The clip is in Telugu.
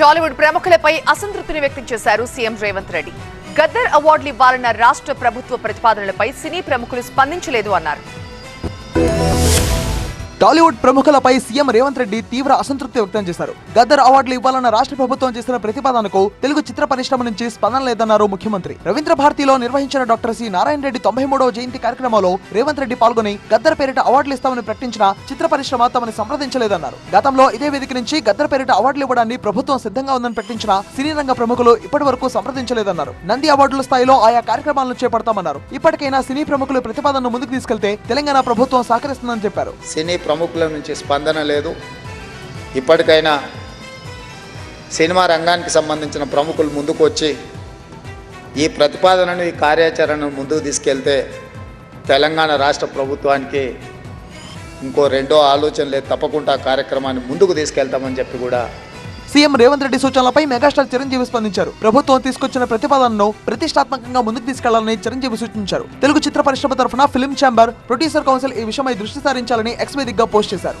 టాలీవుడ్ ప్రముఖులపై అసంతృప్తిని వ్యక్తం చేశారు సీఎం రేవంత్ రెడ్డి. గద్దర్ అవార్డులు ఇవ్వాలన్న రాష్ట్ర ప్రభుత్వ ప్రతిపాదనలపై సినీ ప్రముఖులు స్పందించలేదు అన్నారు. టాలీవుడ్ ప్రముఖులపై సీఎం రేవంత్ రెడ్డి తీవ్ర అసంతృప్తి వ్యక్తం చేశారు. గద్దర్ అవార్డులు ఇవ్వాలన్న రాష్ట్ర ప్రభుత్వం చేసిన ప్రతిపాదనకు తెలుగు చిత్ర పరిశ్రమ నుంచి స్పందన లేదన్నారు ముఖ్యమంత్రి. రవీంద్ర భారతిలో నిర్వహించిన డాక్టర్ సి నారాయణ రెడ్డి తొంభై మూడవ జయంతి కార్యక్రమంలో రేవంత్ రెడ్డి పాల్గొని గద్దర్ పేరిట అవార్డులు ఇస్తామని ప్రకటించిన చిత్ర పరిశ్రమ తమని సంప్రదించలేదన్నారు. గతంలో ఇదే వేదిక నుంచి గద్దర్ పేరిట అవార్డులు ఇవ్వడాన్ని ప్రభుత్వం సిద్ధంగా ఉందని ప్రకటించిన సినీ రంగ ప్రముఖులు ఇప్పటి వరకు సంప్రదించలేదన్నారు. నంది అవార్డుల స్థాయిలో ఆయా కార్యక్రమాలను చేపడతామన్నారు. ఇప్పటికైనా సినీ ప్రముఖులు ప్రతిపాదనను ముందుకు తీసుకెళ్తే తెలంగాణ ప్రభుత్వం సహకరిస్తుందని చెప్పారు. సినీ ప్రముఖుల నుంచి స్పందన లేదు. ఇప్పటికైనా సినిమా రంగానికి సంబంధించిన ప్రముఖులు ముందుకు వచ్చి ఈ ప్రతిపాదనను ఈ కార్యాచరణను ముందుకు తీసుకెళ్తే తెలంగాణ రాష్ట్ర ప్రభుత్వానికి ఇంకో రెండో ఆలోచన లేదు తప్పకుండా కార్యక్రమాన్ని ముందుకు తీసుకెళ్తామని చెప్పి కూడా సీఎం రేవంత్ రెడ్డి సూచనలపై మెగాస్టార్ చిరంజీవి స్పందించారు. ప్రభుత్వం తీసుకొచ్చిన ప్రతిపాదనను ప్రతిష్టాత్మకంగా ముందుకు తీసుకెళ్ళాలని చిరంజీవి సూచించారు. తెలుగు చిత్ర పరిశ్రమ తరఫున ఫిల్మ్ ఛాంబర్ ప్రొడ్యూసర్ కౌన్సిల్ ఈ విషయమై దృష్టి సారించాలని ఎక్స్ వేదికగా పోస్ట్ చేశారు.